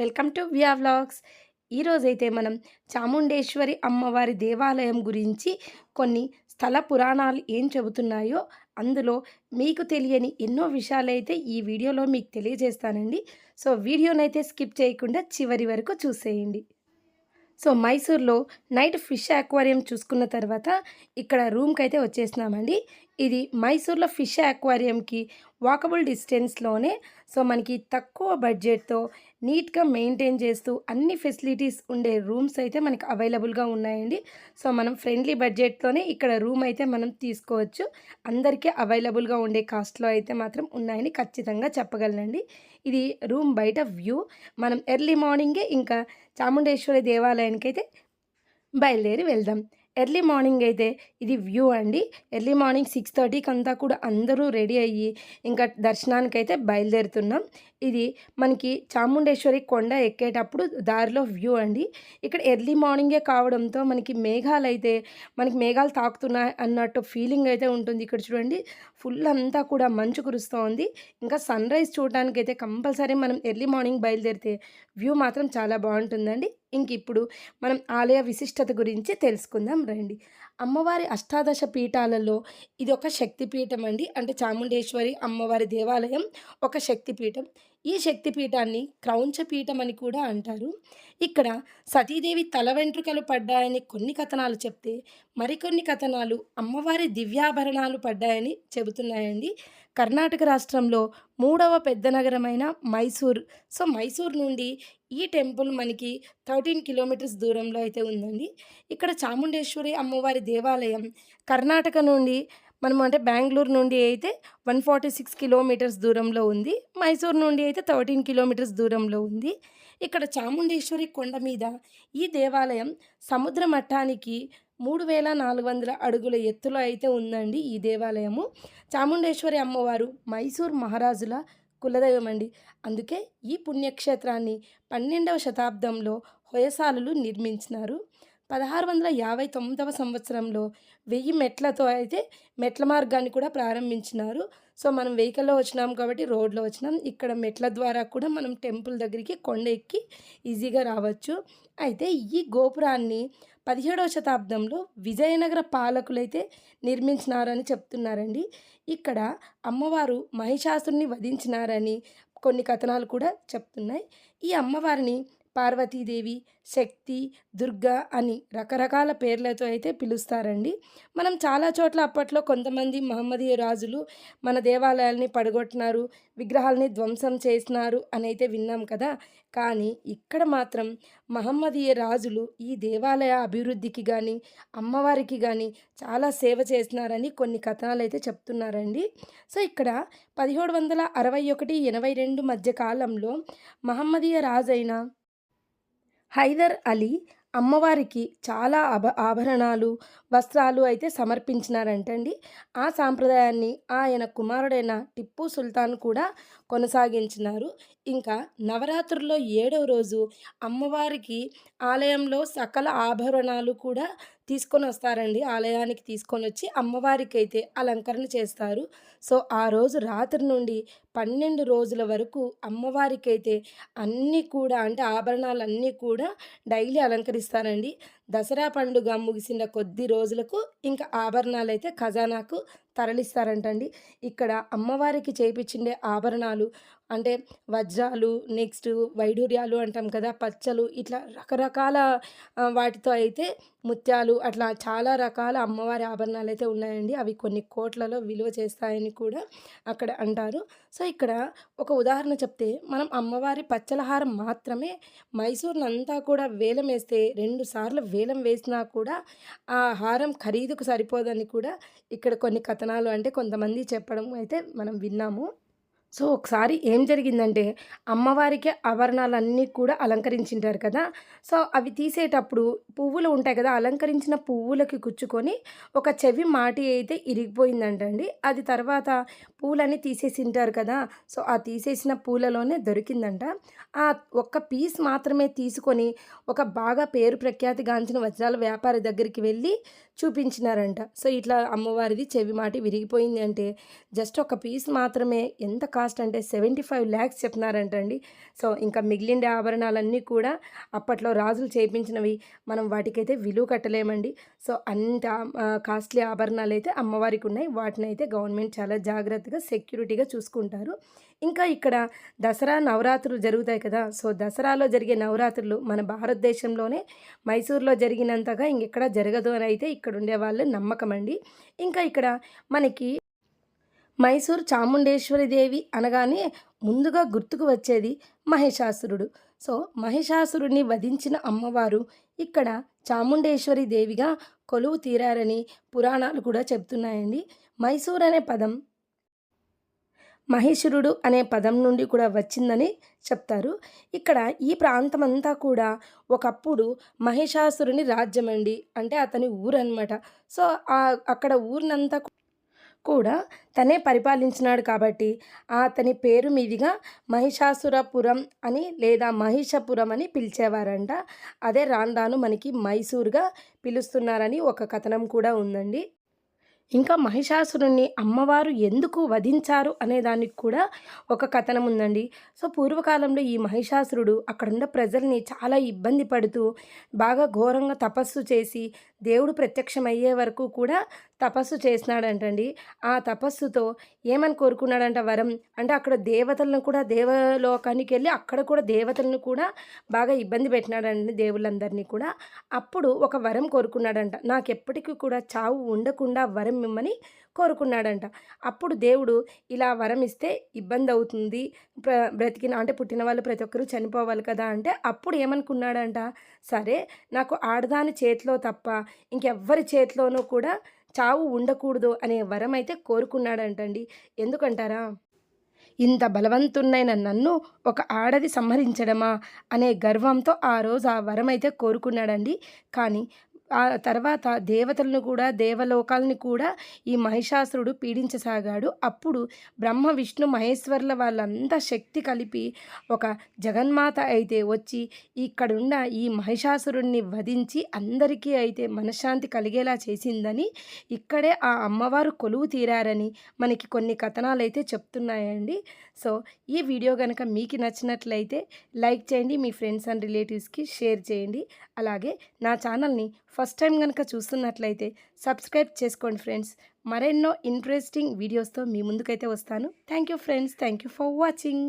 Welcome to via vlogs. ఈరోజైతే మనం చాముండేశ్వరి అమ్మవారి దేవాలయం గురించి కొన్ని స్థల పురాణాలు ఏం చెబుతున్నాయో అందులో మీకు తెలియని ఎన్నో విషయాలైతే ఈ వీడియోలో మీకు తెలియజేస్తానండి. సో వీడియోనైతే స్కిప్ చేయకుండా చివరి వరకు చూసేయండి. సో మైసూర్లో నైట్ ఫిష్ అక్వారియం చూసుకున్న తర్వాత ఇక్కడ రూమ్కి అయితే వచ్చేసినామండి. ఇది మైసూర్లో ఫిష్ అక్వారియంకి వాకబుల్ డిస్టెన్స్లోనే. సో మనకి తక్కువ బడ్జెట్తో నీట్గా మెయింటైన్ చేస్తూ అన్ని ఫెసిలిటీస్ ఉండే రూమ్స్ అయితే మనకి అవైలబుల్గా ఉన్నాయండి. సో మనం ఫ్రెండ్లీ బడ్జెట్తోనే ఇక్కడ రూమ్ అయితే మనం తీసుకోవచ్చు. అందరికీ అవైలబుల్గా ఉండే కాస్ట్లో అయితే మాత్రం ఉన్నాయని ఖచ్చితంగా చెప్పగలనండి. ఇది రూమ్ బయట వ్యూ. మనం ఎర్లీ మార్నింగే ఇంకా చాముండేశ్వరి దేవాలయానికి అయితే బయలుదేరి వెళ్దాం. ఎర్లీ మార్నింగ్ అయితే ఇది వ్యూ అండి. ఎర్లీ మార్నింగ్ సిక్స్ థర్టీకి అంతా కూడా అందరూ రెడీ అయ్యి ఇంకా దర్శనానికి అయితే బయలుదేరుతున్నాం. ఇది మనకి చాముండేశ్వరి కొండ ఎక్కేటప్పుడు దారిలో వ్యూ అండి. ఇక్కడ ఎర్లీ మార్నింగే కావడంతో మనకి మేఘాలు అయితే మనకి మేఘాలు తాకుతున్నాయి అన్నట్టు ఫీలింగ్ అయితే ఉంటుంది ఇక్కడ చూడండి. ఫుల్ అంతా కూడా మంచు కురుస్తోంది. ఇంకా సన్ రైజ్ చూడడానికి అయితే కంపల్సరీ మనం ఎర్లీ మార్నింగ్ బయలుదేరితే వ్యూ మాత్రం చాలా బాగుంటుందండి. ఇంక ఇప్పుడు మనం ఆలయ విశిష్టత గురించి తెలుసుకుందాం రండి. అమ్మవారి అష్టాదశ పీఠాలలో ఇది ఒక శక్తిపీఠం అండి. అంటే చాముండేశ్వరి అమ్మవారి దేవాలయం ఒక శక్తిపీఠం. ఈ శక్తిపీఠాన్ని క్రౌంచపీఠం అని కూడా అంటారు. ఇక్కడ సతీదేవి తల వెంట్రుకలు పడ్డాయని కొన్ని కథనాలు చెప్తే మరికొన్ని కథనాలు అమ్మవారి దివ్యాభరణాలు పడ్డాయని చెబుతున్నాయండి. కర్ణాటక రాష్ట్రంలో మూడవ పెద్ద నగరమైన మైసూర్. సో మైసూర్ నుండి ఈ టెంపుల్ మనకి థర్టీన్ కిలోమీటర్స్ దూరంలో అయితే ఉందండి. ఇక్కడ చాముండేశ్వరి అమ్మవారి దేవాలయం కర్ణాటక నుండి మనం అంటే బెంగళూరు నుండి అయితే వన్ ఫార్టీ సిక్స్ కిలోమీటర్స్ దూరంలో ఉంది. మైసూర్ నుండి అయితే థర్టీన్ కిలోమీటర్స్ దూరంలో ఉంది. ఇక్కడ చాముండేశ్వరి కొండ మీద ఈ దేవాలయం సముద్ర మట్టానికి మూడు వేల నాలుగు వందల అడుగుల ఎత్తులో అయితే ఉందండి ఈ దేవాలయము. చాముండేశ్వరి అమ్మవారు మైసూర్ మహారాజుల కులదైవం అండి. అందుకే ఈ పుణ్యక్షేత్రాన్ని పన్నెండవ శతాబ్దంలో హొయసాలులు నిర్మించినారు. పదహారు వందల యాభై తొమ్మిదవ సంవత్సరంలో వెయ్యి మెట్లతో అయితే మెట్ల మార్గాన్ని కూడా ప్రారంభించినారు. సో మనం వెహికల్లో వచ్చినాం కాబట్టి రోడ్లో వచ్చినాం. ఇక్కడ మెట్ల ద్వారా కూడా మనం టెంపుల్ దగ్గరికి కొండ ఎక్కి ఈజీగా రావచ్చు. అయితే ఈ గోపురాన్ని పదిహేడవ శతాబ్దంలో విజయనగర పాలకులైతే నిర్మించినారని చెప్తున్నారండి. ఇక్కడ అమ్మవారు మహిషాసుని వధించినారని కొన్ని కథనాలు కూడా చెప్తున్నాయి. ఈ అమ్మవారిని పార్వతీదేవి శక్తి దుర్గా అని రకరకాల పేర్లతో అయితే పిలుస్తారండి. మనం చాలా చోట్ల అప్పట్లో కొంతమంది మహమ్మదీయ రాజులు మన దేవాలయాల్ని పడగొట్టినారు విగ్రహాలని ధ్వంసం చేసినారు అని అయితే విన్నాం కదా. కానీ ఇక్కడ మాత్రం మహమ్మదీయ రాజులు ఈ దేవాలయ అభివృద్ధికి కానీ అమ్మవారికి కానీ చాలా సేవ చేసినారని కొన్ని కథనాలు అయితే చెప్తున్నారండి. సో ఇక్కడ పదిహేడు వందల అరవై ఒకటి ఎనభై రెండు మధ్య కాలంలో మహమ్మదీయ రాజైన హైదర్ అలీ అమ్మవారికి చాలా అభ ఆభరణాలు వస్త్రాలు అయితే సమర్పించినారంటండి. ఆ సాంప్రదాయాన్ని ఆయన కుమారుడైన టిప్పు సుల్తాన్ కూడా కొనసాగించినారు. ఇంకా నవరాత్రుల్లో ఏడవ రోజు అమ్మవారికి ఆలయంలో సకల ఆభరణాలు కూడా తీసుకొని వస్తారండి. ఆలయానికి తీసుకొని వచ్చి అమ్మవారికి అయితే అలంకరణ చేస్తారు. సో ఆ రోజు రాత్రి నుండి పన్నెండు రోజుల వరకు అమ్మవారికి అయితే అన్నీ కూడా అంటే ఆభరణాలు అన్నీ కూడా డైలీ అలంకరిస్తారండి. దసరా పండుగ ముగిసిన కొద్ది రోజులకు ఇంకా ఆభరణాలు అయితే ఖజానాకు తరలిస్తారంటండి. ఇక్కడ అమ్మవారికి చేపించిండే ఆభరణాలు అంటే వజ్రాలు నెక్స్ట్ వైడూర్యాలు అంటాం కదా పచ్చలు ఇట్లా రకరకాల వాటితో అయితే ముత్యాలు అట్లా చాలా రకాల అమ్మవారి ఆభరణాలు అయితే ఉన్నాయండి. అవి కొన్ని కోట్లలో విలువ చేస్తాయని కూడా అక్కడ అంటారు. సో ఇక్కడ ఒక ఉదాహరణ చెప్తే మనం అమ్మవారి పచ్చలహారం మాత్రమే మైసూర్నంతా కూడా వేలం వేస్తే రెండు సార్లు వేలం వేసినా కూడా ఆ హారం ఖరీదుకు సరిపోదని కూడా ఇక్కడ కొన్ని కథనాలు అంటే కొంతమంది చెప్పడం అయితే మనం విన్నాము. సో ఒకసారి ఏం జరిగిందంటే అమ్మవారికి ఆభరణాలన్నీ కూడా అలంకరించింటారు కదా! సో అవి తీసేటప్పుడు పువ్వులు ఉంటాయి కదా! అలంకరించిన పువ్వులకి కుచ్చుకొని ఒక చెవి మాటి అయితే ఇరిగిపోయిందంటండి. అది తర్వాత పూలన్నీ తీసేసింటారు కదా! సో ఆ తీసేసిన పూలలోనే దొరికిందంట. ఆ ఒక్క పీస్ మాత్రమే తీసుకొని ఒక బాగా పేరు ప్రఖ్యాతిగాంచిన వజ్రాల వ్యాపారి దగ్గరికి వెళ్ళి చూపించినారంట. సో ఇట్లా అమ్మవారిది చెవి మాటి విరిగిపోయింది అంటే జస్ట్ ఒక పీస్ మాత్రమే ఎంత కాస్ట్ అంటే సెవెంటీ ఫైవ్ ల్యాక్స్ చెప్తున్నారంటండి. సో ఇంకా మిగిలిండే ఆభరణాలన్నీ కూడా అప్పట్లో రాజులు చేయించినవి మనం వాటికైతే విలువ కట్టలేమండి. సో అంత కాస్ట్లీ ఆభరణాలు అయితే అమ్మవారికి ఉన్నాయి వాటిని అయితే గవర్నమెంట్ చాలా జాగ్రత్తగా సెక్యూరిటీగా చూసుకుంటారు. ఇంకా ఇక్కడ దసరా నవరాత్రులు జరుగుతాయి కదా. సో దసరాలో జరిగే నవరాత్రులు మన భారతదేశంలోనే మైసూర్లో జరిగినంతగా ఇంకెక్కడ జరగదు అని అయితే ఇక్కడ ఉండే వాళ్ళు నమ్మకం అండి ఇంకా ఇక్కడ మనకి మైసూర్ చాముండేశ్వరి దేవి అనగానే ముందుగా గుర్తుకు వచ్చేది మహిషాసురుడు. సో మహిషాసురుడిని వధించిన అమ్మవారు ఇక్కడ చాముండేశ్వరి దేవిగా కొలువు తీరారని పురాణాలు కూడా చెప్తున్నాయండి. మైసూర్ అనే పదం మహేశ్వరుడు అనే పదం నుండి కూడా వచ్చిందని చెప్తారు. ఇక్కడ ఈ ప్రాంతం అంతా కూడా ఒకప్పుడు మహిషాసురుని రాజ్యం అండి అంటే అతని ఊరు అనమాట సో అక్కడ ఊరినంతా కూడా తనే పరిపాలించినాడు కాబట్టి అతని పేరు మీదుగా మహిషాసురపురం అని లేదా మహిషపురం అని పిలిచేవారంట. అదే రాను రాను మనకి మైసూర్గా పిలుస్తున్నారని ఒక కథనం కూడా ఉందండి. ఇంకా మహిషాసురుణ్ణి అమ్మవారు ఎందుకు వధించారు అనే దానికి కూడా ఒక కథనం ఉందండి. సో పూర్వకాలంలో ఈ మహిషాసురుడు అక్కడున్న ప్రజల్ని చాలా ఇబ్బంది పడుతూ బాగా ఘోరంగా తపస్సు చేసి దేవుడు ప్రత్యక్షమయ్యే వరకు కూడా తపస్సు చేసినాడంటండి. ఆ తపస్సుతో ఏమని కోరుకున్నాడంట వరం? అంటే అక్కడ దేవతలను కూడా దేవలోకానికి వెళ్ళి అక్కడ కూడా దేవతలను కూడా బాగా ఇబ్బంది పెట్టినాడండి దేవుళ్ళందరినీ కూడా. అప్పుడు ఒక వరం కోరుకున్నాడంట. నాకు ఎప్పటికీ కూడా చావు ఉండకుండా వరం మిమ్మని కోరుకున్నాడంట. అప్పుడు దేవుడు ఇలా వరం ఇస్తే ఇబ్బంది అవుతుంది ప్ర బ్రతికిన అంటే పుట్టిన వాళ్ళు ప్రతి ఒక్కరూ చనిపోవాలి కదా అంటే అప్పుడు ఏమనుకున్నాడంట? సరే నాకు ఆడదాని చేతిలో తప్ప ఇంకెవ్వరి చేతిలోనూ కూడా చావు ఉండకూడదు అనే వరం అయితే కోరుకున్నాడంటండి. ఎందుకంటారా? ఇంత బలవంతున్నైన నన్ను ఒక ఆడది సంహరించడమా అనే గర్వంతో ఆ రోజు ఆ వరం అయితే కోరుకున్నాడండి. కానీ ఆ తర్వాత దేవతలను కూడా దేవలోకాలని కూడా ఈ మహిషాసురుడు పీడించసాగాడు. అప్పుడు బ్రహ్మ విష్ణు మహేశ్వర్ల వాళ్ళంతా శక్తి కలిపి ఒక జగన్మాత అయితే వచ్చి ఇక్కడున్న ఈ మహిషాసురుణ్ణి వధించి అందరికీ అయితే మనశ్శాంతి కలిగేలా చేసిందని ఇక్కడే ఆ అమ్మవారు కొలువు తీరారని మనకి కొన్ని కథనాలు అయితే చెప్తున్నాయండి. సో ఈ వీడియో కనుక మీకు నచ్చినట్లయితే లైక్ చేయండి మీ ఫ్రెండ్స్ అండ్ రిలేటివ్స్కి షేర్ చేయండి. అలాగే నా ఛానల్ని ఫస్ట్ టైం కనుక చూస్తున్నట్లయితే సబ్స్క్రైబ్ చేసుకోండి ఫ్రెండ్స్. మరెన్నో ఇంట్రెస్టింగ్ వీడియోస్తో మీ ముందుకైతే వస్తాను. Thank you friends thank you for watching